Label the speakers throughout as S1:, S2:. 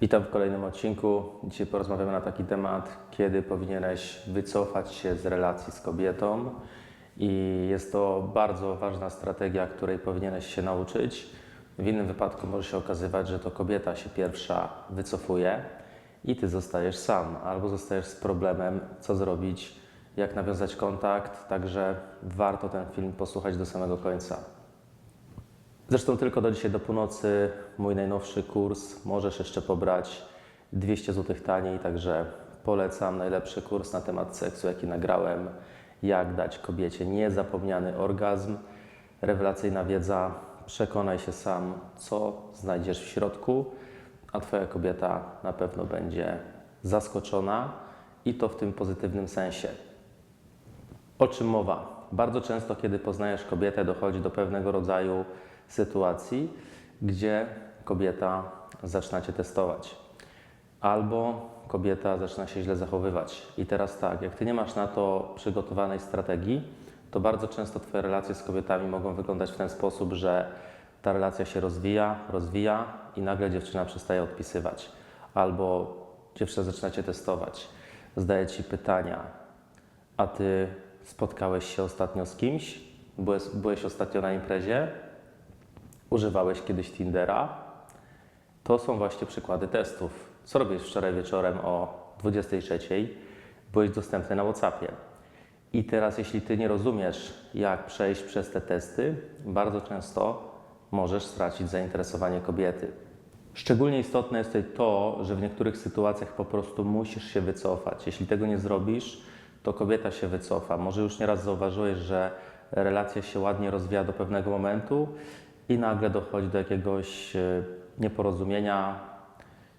S1: Witam w kolejnym odcinku. Dzisiaj porozmawiamy na taki temat, kiedy powinieneś wycofać się z relacji z kobietą. I jest to bardzo ważna strategia, której powinieneś się nauczyć. W innym wypadku może się okazywać, że to kobieta się pierwsza wycofuje i ty zostajesz sam, albo zostajesz z problemem, co zrobić, jak nawiązać kontakt. Także warto ten film posłuchać do samego końca. Zresztą tylko do dzisiaj do północy mój najnowszy kurs możesz jeszcze pobrać 200 zł taniej, także polecam najlepszy kurs na temat seksu, jaki nagrałem. Jak dać kobiecie niezapomniany orgazm, rewelacyjna wiedza. Przekonaj się sam, co znajdziesz w środku, a Twoja kobieta na pewno będzie zaskoczona i to w tym pozytywnym sensie. O czym mowa? Bardzo często, kiedy poznajesz kobietę, dochodzi do pewnego rodzaju sytuacji, gdzie kobieta zaczyna cię testować, albo kobieta zaczyna się źle zachowywać. I teraz tak, jak ty nie masz na to przygotowanej strategii, to bardzo często Twoje relacje z kobietami mogą wyglądać w ten sposób, że ta relacja się rozwija, rozwija i nagle dziewczyna przestaje odpisywać, albo dziewczyna zaczyna cię testować, zadaje ci pytania, a ty spotkałeś się ostatnio z kimś? Byłeś, byłeś ostatnio na imprezie? Używałeś kiedyś Tindera? To są właśnie przykłady testów. Co robisz wczoraj wieczorem o 23? Byłeś dostępny na WhatsAppie. I teraz, jeśli ty nie rozumiesz, jak przejść przez te testy, bardzo często możesz stracić zainteresowanie kobiety. Szczególnie istotne jest tutaj to, że w niektórych sytuacjach po prostu musisz się wycofać. Jeśli tego nie zrobisz, to kobieta się wycofa. Może już nieraz zauważyłeś, że relacja się ładnie rozwija do pewnego momentu i nagle dochodzi do jakiegoś e, nieporozumienia.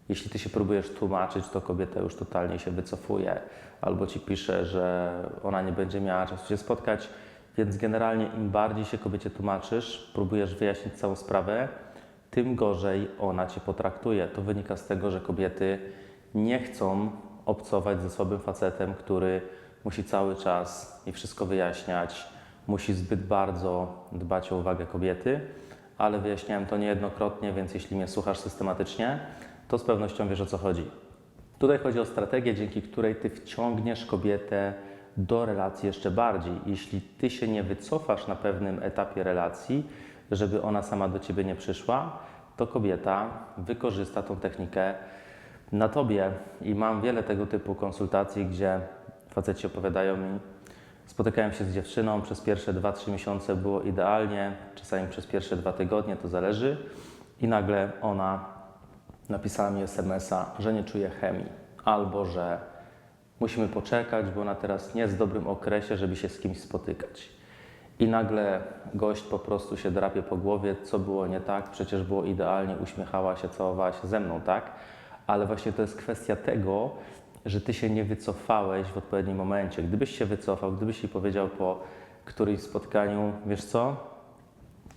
S1: Jeśli ty się próbujesz tłumaczyć, to kobieta już totalnie się wycofuje albo ci pisze, że ona nie będzie miała czasu się spotkać. Więc generalnie im bardziej się kobiecie tłumaczysz, próbujesz wyjaśnić całą sprawę, tym gorzej ona cię potraktuje. To wynika z tego, że kobiety nie chcą obcować ze słabym facetem, który musi cały czas i wszystko wyjaśniać, musi zbyt bardzo dbać o uwagę kobiety, ale wyjaśniałem to niejednokrotnie, więc jeśli mnie słuchasz systematycznie, to z pewnością wiesz o co chodzi. Tutaj chodzi o strategię, dzięki której ty wciągniesz kobietę do relacji jeszcze bardziej. Jeśli ty się nie wycofasz na pewnym etapie relacji, żeby ona sama do ciebie nie przyszła, to kobieta wykorzysta tą technikę na tobie. I mam wiele tego typu konsultacji, gdzie faceci opowiadają mi, spotykałem się z dziewczyną, przez pierwsze 2-3 miesiące było idealnie, czasami przez pierwsze dwa tygodnie, to zależy, i nagle ona napisała mi SMS-a, że nie czuje chemii, albo że musimy poczekać, bo ona teraz nie jest w dobrym okresie, żeby się z kimś spotykać. I nagle gość po prostu się drapie po głowie, co było nie tak, przecież było idealnie, uśmiechała się, całowała się ze mną, tak? Ale właśnie to jest kwestia tego, że ty się nie wycofałeś w odpowiednim momencie. Gdybyś się wycofał, gdybyś jej powiedział po którymś spotkaniu, wiesz co,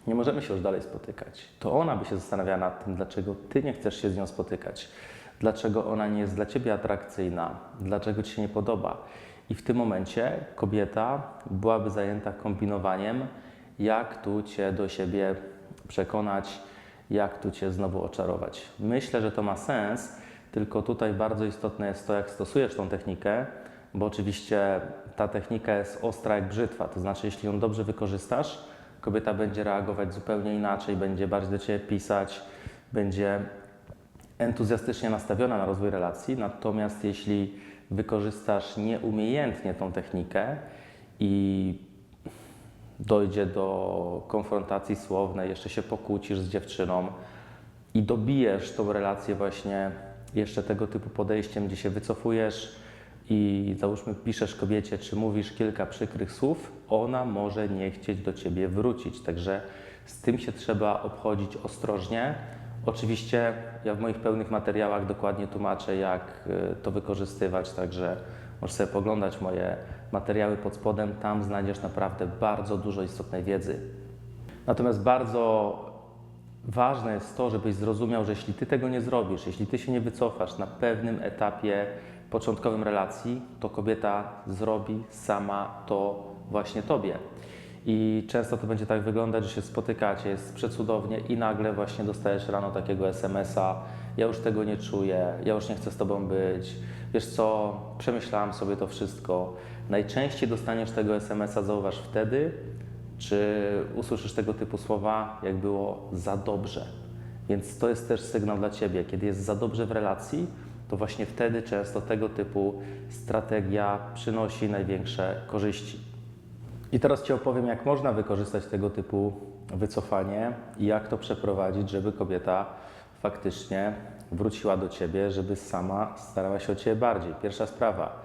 S1: nie możemy się już dalej spotykać, to ona by się zastanawiała nad tym, dlaczego ty nie chcesz się z nią spotykać, dlaczego ona nie jest dla ciebie atrakcyjna, dlaczego ci się nie podoba. I w tym momencie kobieta byłaby zajęta kombinowaniem, jak tu cię do siebie przekonać, jak tu cię znowu oczarować. Myślę, że to ma sens, tylko tutaj bardzo istotne jest to, jak stosujesz tą technikę, bo oczywiście ta technika jest ostra jak brzytwa. To znaczy, jeśli ją dobrze wykorzystasz, kobieta będzie reagować zupełnie inaczej, będzie bardziej do ciebie pisać, będzie entuzjastycznie nastawiona na rozwój relacji. Natomiast jeśli wykorzystasz nieumiejętnie tą technikę i dojdzie do konfrontacji słownej, jeszcze się pokłócisz z dziewczyną i dobijesz tą relację właśnie jeszcze tego typu podejściem, gdzie się wycofujesz i załóżmy piszesz kobiecie, czy mówisz kilka przykrych słów, ona może nie chcieć do ciebie wrócić. Także z tym się trzeba obchodzić ostrożnie. Oczywiście ja w moich pełnych materiałach dokładnie tłumaczę, jak y, to wykorzystywać, także możesz sobie poglądać moje materiały pod spodem, tam znajdziesz naprawdę bardzo dużo istotnej wiedzy. Natomiast bardzo ważne jest to, żebyś zrozumiał, że jeśli ty tego nie zrobisz, jeśli ty się nie wycofasz na pewnym etapie początkowym relacji, to kobieta zrobi sama to właśnie tobie. I często to będzie tak wyglądać, że się spotykacie, jest przecudownie i nagle właśnie dostajesz rano takiego SMS-a, ja już tego nie czuję, ja już nie chcę z tobą być, wiesz co, przemyślałam sobie to wszystko. Najczęściej dostaniesz tego SMS-a, zauważ wtedy, czy usłyszysz tego typu słowa, jak było za dobrze. Więc to jest też sygnał dla Ciebie. Kiedy jest za dobrze w relacji, to właśnie wtedy często tego typu strategia przynosi największe korzyści. I teraz Ci opowiem, jak można wykorzystać tego typu wycofanie i jak to przeprowadzić, żeby kobieta faktycznie wróciła do Ciebie, żeby sama starała się o Ciebie bardziej. Pierwsza sprawa.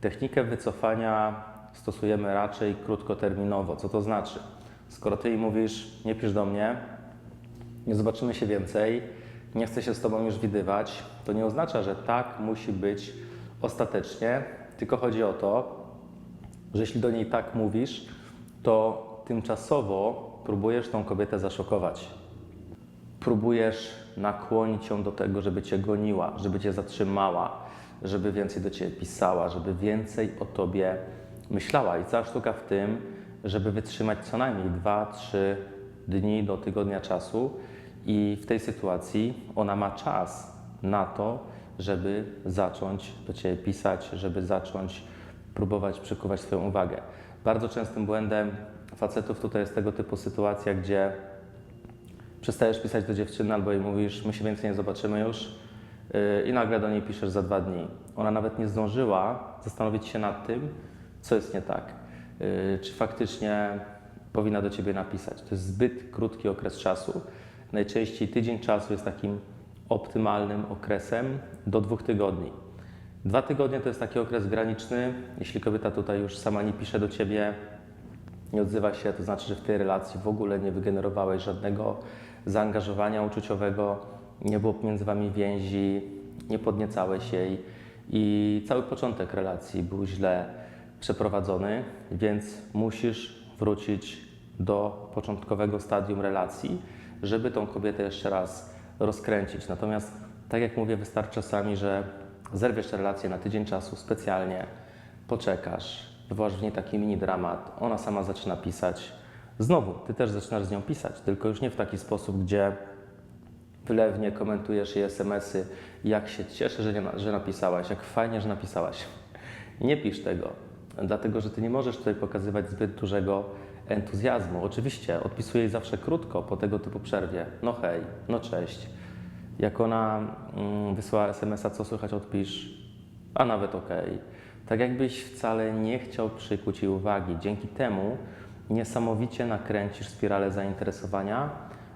S1: Technikę wycofania stosujemy raczej krótkoterminowo. Co to znaczy? Skoro Ty jej mówisz, nie pisz do mnie, nie zobaczymy się więcej, nie chcę się z Tobą już widywać, to nie oznacza, że tak musi być ostatecznie, tylko chodzi o to, że jeśli do niej tak mówisz, to tymczasowo próbujesz tą kobietę zaszokować. Próbujesz nakłonić ją do tego, żeby cię goniła, żeby cię zatrzymała, żeby więcej do ciebie pisała, żeby więcej o tobie myślała. I cała sztuka w tym, żeby wytrzymać co najmniej 2-3 dni do tygodnia czasu, i w tej sytuacji ona ma czas na to, żeby zacząć do ciebie pisać, żeby zacząć próbować przykuwać Twoją uwagę. Bardzo częstym błędem facetów tutaj jest tego typu sytuacja, gdzie przestajesz pisać do dziewczyny albo jej mówisz, my się więcej nie zobaczymy już yy, i nagle do niej piszesz za dwa dni. Ona nawet nie zdążyła zastanowić się nad tym, co jest nie tak. Yy, czy faktycznie powinna do Ciebie napisać. To jest zbyt krótki okres czasu. Najczęściej tydzień czasu jest takim optymalnym okresem do dwóch tygodni. Dwa tygodnie to jest taki okres graniczny. Jeśli kobieta tutaj już sama nie pisze do ciebie, nie odzywa się, to znaczy, że w tej relacji w ogóle nie wygenerowałeś żadnego zaangażowania uczuciowego, nie było między wami więzi, nie podniecałeś jej i cały początek relacji był źle przeprowadzony, więc musisz wrócić do początkowego stadium relacji, żeby tą kobietę jeszcze raz rozkręcić. Natomiast, tak jak mówię, wystarczy czasami, że zerwiesz relację na tydzień czasu specjalnie, poczekasz, wywołasz w niej taki mini dramat, ona sama zaczyna pisać. Znowu, ty też zaczynasz z nią pisać, tylko już nie w taki sposób, gdzie wylewnie komentujesz jej SMS-y, jak się cieszę, że, nie, że napisałaś, jak fajnie, że napisałaś. Nie pisz tego, dlatego że ty nie możesz tutaj pokazywać zbyt dużego entuzjazmu. Oczywiście odpisuję jej zawsze krótko po tego typu przerwie. No hej, no cześć. Jak ona mm, wysłała SMS-a, co słychać, odpisz, a nawet okej. Tak jakbyś wcale nie chciał przykuć jej uwagi. Dzięki temu niesamowicie nakręcisz spiralę zainteresowania,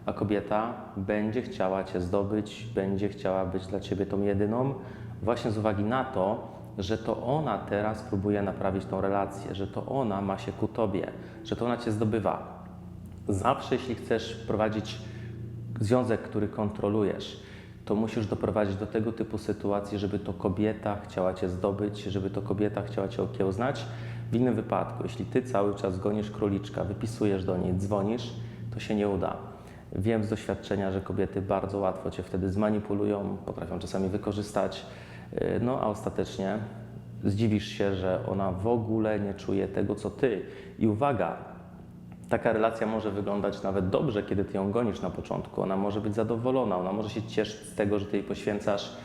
S1: a kobieta będzie chciała Cię zdobyć, będzie chciała być dla Ciebie tą jedyną, właśnie z uwagi na to, że to ona teraz próbuje naprawić tą relację, że to ona ma się ku Tobie, że to ona Cię zdobywa. Zawsze, jeśli chcesz prowadzić związek, który kontrolujesz, to musisz doprowadzić do tego typu sytuacji, żeby to kobieta chciała Cię zdobyć, żeby to kobieta chciała Cię okiełznać. W innym wypadku, jeśli Ty cały czas gonisz króliczka, wypisujesz do niej, dzwonisz, to się nie uda. Wiem z doświadczenia, że kobiety bardzo łatwo Cię wtedy zmanipulują, potrafią czasami wykorzystać, no a ostatecznie zdziwisz się, że ona w ogóle nie czuje tego, co Ty. I uwaga, Taka relacja może wyglądać nawet dobrze, kiedy ty ją gonisz na początku. Ona może być zadowolona, ona może się cieszyć z tego, że ty jej poświęcasz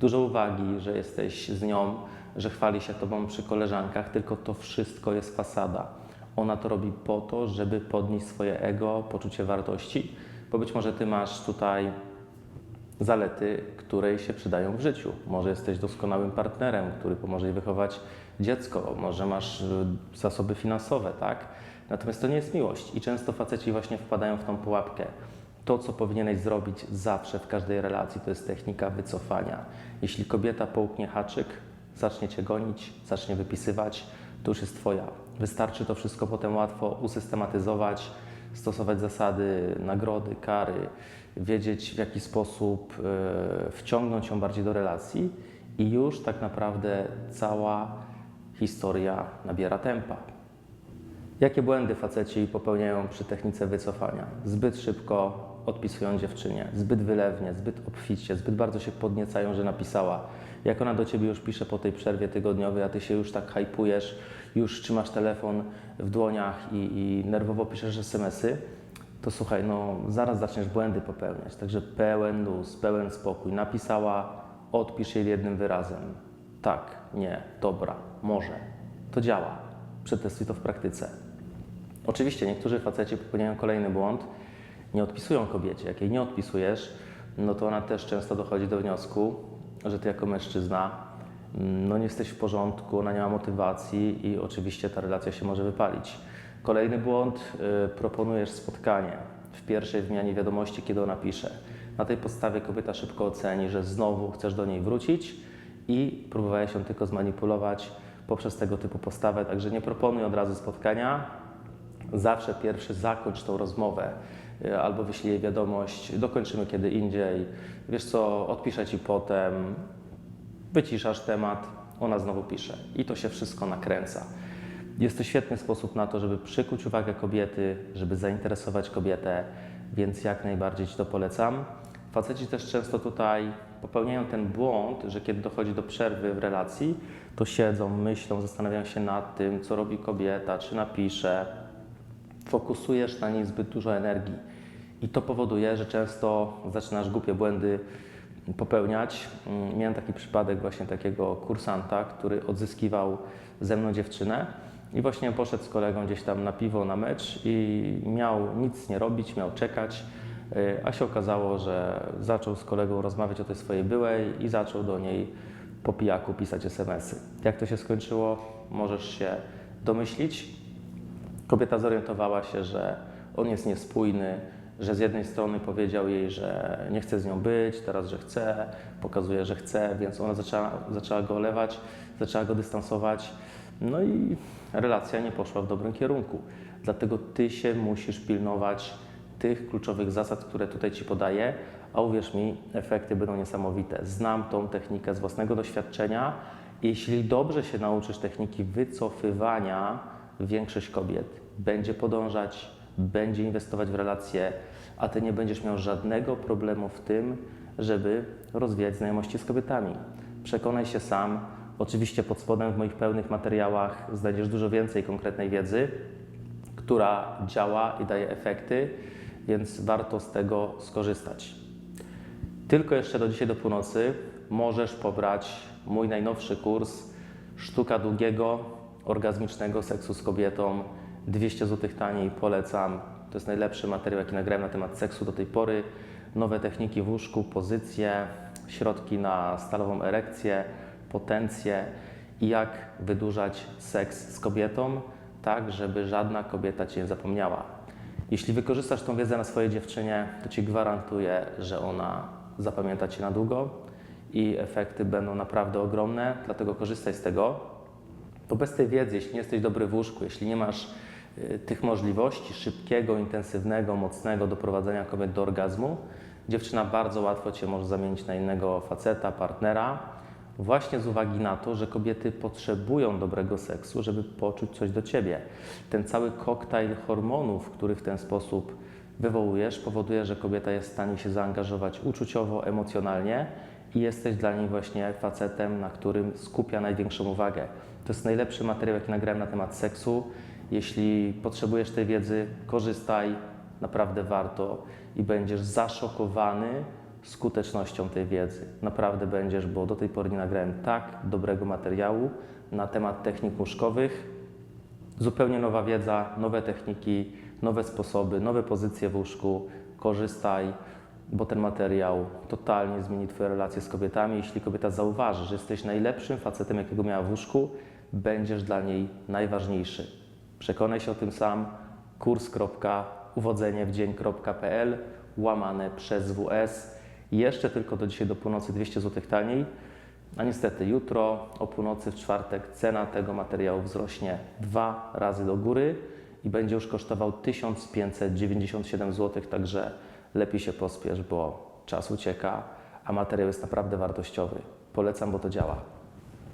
S1: dużo uwagi, że jesteś z nią, że chwali się tobą przy koleżankach, tylko to wszystko jest fasada. Ona to robi po to, żeby podnieść swoje ego, poczucie wartości, bo być może ty masz tutaj zalety, które się przydają w życiu. Może jesteś doskonałym partnerem, który pomoże jej wychować dziecko, może masz y, zasoby finansowe, tak? Natomiast to nie jest miłość i często faceci właśnie wpadają w tą pułapkę. To, co powinieneś zrobić zawsze w każdej relacji, to jest technika wycofania. Jeśli kobieta połknie haczyk, zacznie cię gonić, zacznie wypisywać, to już jest twoja. Wystarczy to wszystko potem łatwo usystematyzować, stosować zasady, nagrody, kary, wiedzieć w jaki sposób e, wciągnąć ją bardziej do relacji i już tak naprawdę cała historia nabiera tempa. Jakie błędy faceci popełniają przy technice wycofania? Zbyt szybko odpisują dziewczynie, zbyt wylewnie, zbyt obficie, zbyt bardzo się podniecają, że napisała. Jak ona do ciebie już pisze po tej przerwie tygodniowej, a ty się już tak hypujesz, już trzymasz telefon w dłoniach i, i nerwowo piszesz SMS-y, to słuchaj, no zaraz zaczniesz błędy popełniać. Także pełen luz, pełen spokój. Napisała, odpisz jej jednym wyrazem. Tak, nie, dobra, może. To działa. Przetestuj to w praktyce. Oczywiście niektórzy faceci popełniają kolejny błąd, nie odpisują kobiecie. Jak jej nie odpisujesz, no to ona też często dochodzi do wniosku, że ty jako mężczyzna no nie jesteś w porządku, ona nie ma motywacji i oczywiście ta relacja się może wypalić. Kolejny błąd, y, proponujesz spotkanie w pierwszej wymianie wiadomości, kiedy ona pisze. Na tej podstawie kobieta szybko oceni, że znowu chcesz do niej wrócić i próbowałeś ją tylko zmanipulować poprzez tego typu postawę, także nie proponuj od razu spotkania, zawsze pierwszy zakończ tą rozmowę y, albo wyślij jej wiadomość, dokończymy kiedy indziej, wiesz co, odpiszę ci potem, wyciszasz temat, ona znowu pisze i to się wszystko nakręca. Jest to świetny sposób na to, żeby przykuć uwagę kobiety, żeby zainteresować kobietę, więc jak najbardziej Ci to polecam. Faceci też często tutaj popełniają ten błąd, że kiedy dochodzi do przerwy w relacji, to siedzą, myślą, zastanawiają się nad tym, co robi kobieta, czy napisze, fokusujesz na niej zbyt dużo energii. I to powoduje, że często zaczynasz głupie błędy popełniać. Mm, Miałem taki przypadek właśnie takiego kursanta, który odzyskiwał ze mną dziewczynę i właśnie poszedł z kolegą gdzieś tam na piwo, na mecz i miał nic nie robić, miał czekać, y, a się okazało, że zaczął z kolegą rozmawiać o tej swojej byłej i zaczął do niej po pijaku pisać SMS-y. Jak to się skończyło, możesz się domyślić. Kobieta zorientowała się, że on jest niespójny, że z jednej strony powiedział jej, że nie chce z nią być, teraz, że chce, pokazuje, że chce, więc ona zaczęła, zaczęła go olewać, zaczęła go dystansować. No i relacja nie poszła w dobrym kierunku. Dlatego ty się musisz pilnować tych kluczowych zasad, które tutaj ci podaję, a uwierz mi, efekty będą niesamowite. Znam tą technikę z własnego doświadczenia. Jeśli dobrze się nauczysz techniki wycofywania, większość kobiet będzie podążać, będzie inwestować w relacje, a ty nie będziesz miał żadnego problemu w tym, żeby rozwijać znajomości z kobietami. Przekonaj się sam. Oczywiście pod spodem w moich pełnych materiałach znajdziesz dużo więcej konkretnej wiedzy, która działa i daje efekty, więc warto z tego skorzystać. Tylko jeszcze do dzisiaj do północy możesz pobrać mój najnowszy kurs Sztuka długiego, orgazmicznego seksu z kobietą. 200 zł taniej, polecam. To jest najlepszy materiał, jaki nagrałem na temat seksu do tej pory. Nowe techniki w łóżku, pozycje, środki na stalową erekcję, potencję i jak wydłużać seks z kobietą, tak żeby żadna kobieta Cię nie zapomniała. Jeśli wykorzystasz tą wiedzę na swojej dziewczynie, to Ci gwarantuję, że ona zapamięta Cię na długo i efekty będą naprawdę ogromne, dlatego korzystaj z tego. Bo bez tej wiedzy, jeśli nie jesteś dobry w łóżku, jeśli nie masz tych możliwości szybkiego, intensywnego, mocnego doprowadzenia kobiet do orgazmu, dziewczyna bardzo łatwo Cię może zamienić na innego faceta, partnera, właśnie z uwagi na to, że kobiety potrzebują dobrego seksu, żeby poczuć coś do Ciebie. Ten cały koktajl hormonów, który w ten sposób wywołujesz, powoduje, że kobieta jest w stanie się zaangażować uczuciowo, emocjonalnie i jesteś dla niej właśnie facetem, na którym skupia największą uwagę. To jest najlepszy materiał, jaki nagrałem na temat seksu. Jeśli potrzebujesz tej wiedzy, korzystaj, naprawdę warto i będziesz zaszokowany skutecznością tej wiedzy. Naprawdę będziesz, bo do tej pory nie nagrałem tak dobrego materiału na temat technik łóżkowych. Zupełnie nowa wiedza, nowe techniki, nowe sposoby, nowe pozycje w łóżku. Korzystaj, bo ten materiał totalnie zmieni Twoje relacje z kobietami. Jeśli kobieta zauważy, że jesteś najlepszym facetem, jakiego miała w łóżku, będziesz dla niej najważniejszy. Przekonaj się o tym sam. kurs.uwodzeniewdzień.pl łamane przez WS. Jeszcze tylko do dzisiaj do północy 200 zł taniej. A niestety jutro o północy w czwartek cena tego materiału wzrośnie dwa razy do góry i będzie już kosztował 1597 zł, także lepiej się pospiesz, bo czas ucieka, a materiał jest naprawdę wartościowy. Polecam, bo to działa.